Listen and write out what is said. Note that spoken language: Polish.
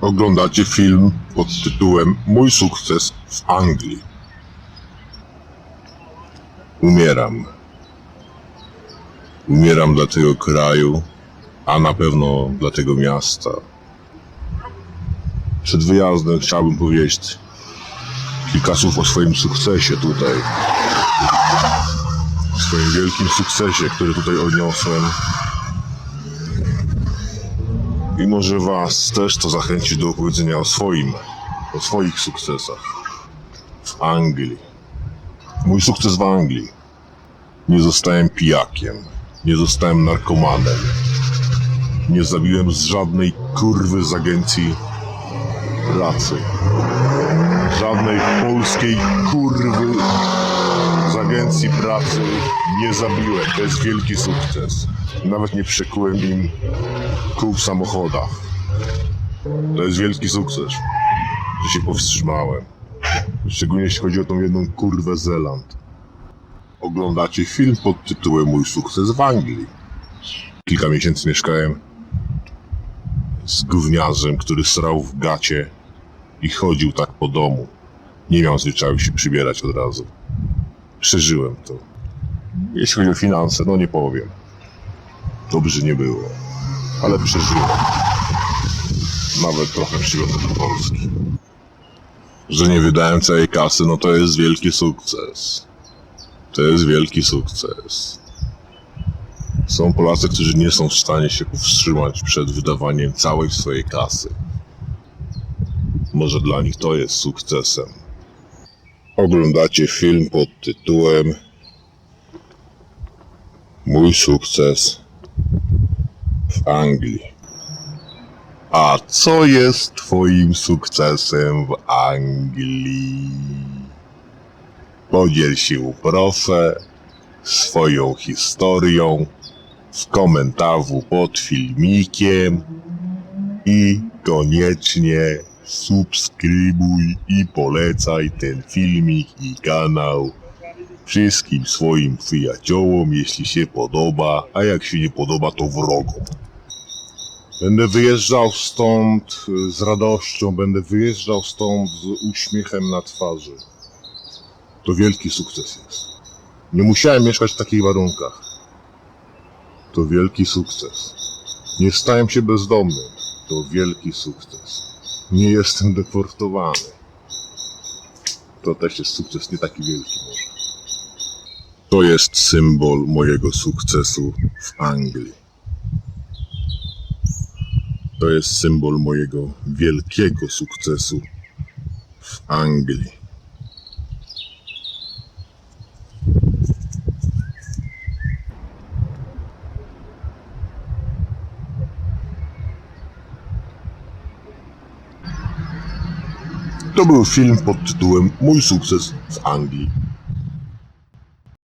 Oglądacie film pod tytułem Mój sukces w Anglii. Umieram. Umieram dla tego kraju, a na pewno dla tego miasta. Przed wyjazdem chciałbym powiedzieć kilka słów o swoim sukcesie tutaj. Swoim wielkim sukcesie, który tutaj odniosłem. I może was też to zachęci do opowiedzenia o swoim, o swoich sukcesach. W Anglii. Mój sukces w Anglii. Nie zostałem pijakiem. Nie zostałem narkomanem. Nie zabiłem z żadnej kurwy z agencji pracy. Żadnej polskiej kurwy z agencji pracy nie zabiłem. To jest wielki sukces. Nawet nie przekułem im kół w samochodach. To jest wielki sukces, że się powstrzymałem. Szczególnie jeśli chodzi o tą jedną kurwę Zeland. Oglądacie film pod tytułem Mój sukces w Anglii. Kilka miesięcy mieszkałem z gówniarzem, który srał w gacie i chodził tak po domu. Nie miał zwyczaju się przybierać od razu. Przeżyłem to. Jeśli chodzi o finanse, no nie powiem. Dobrze nie było, ale przeżyłem. Nawet trochę przylotę do Polski. Że nie wydałem całej kasy, no to jest wielki sukces. To jest wielki sukces. Są Polacy, którzy nie są w stanie się powstrzymać przed wydawaniem całej swojej kasy. Może dla nich to jest sukcesem. Oglądacie film pod tytułem Mój sukces Anglii. A co jest Twoim sukcesem w Anglii? Podziel się proszę swoją historią w komentarzu pod filmikiem i koniecznie subskrybuj i polecaj ten filmik i kanał wszystkim swoim przyjaciołom, jeśli się podoba, a jak się nie podoba, to wrogom. Będę wyjeżdżał stąd y, z radością, będę wyjeżdżał stąd z uśmiechem na twarzy. To wielki sukces jest. Nie musiałem mieszkać w takich warunkach. To wielki sukces. Nie stałem się bezdomnym. To wielki sukces. Nie jestem deportowany. To też jest sukces nie taki wielki może. To jest symbol mojego sukcesu w Anglii. To jest symbol mojego wielkiego sukcesu w Anglii. To był film pod tytułem Mój sukces w Anglii.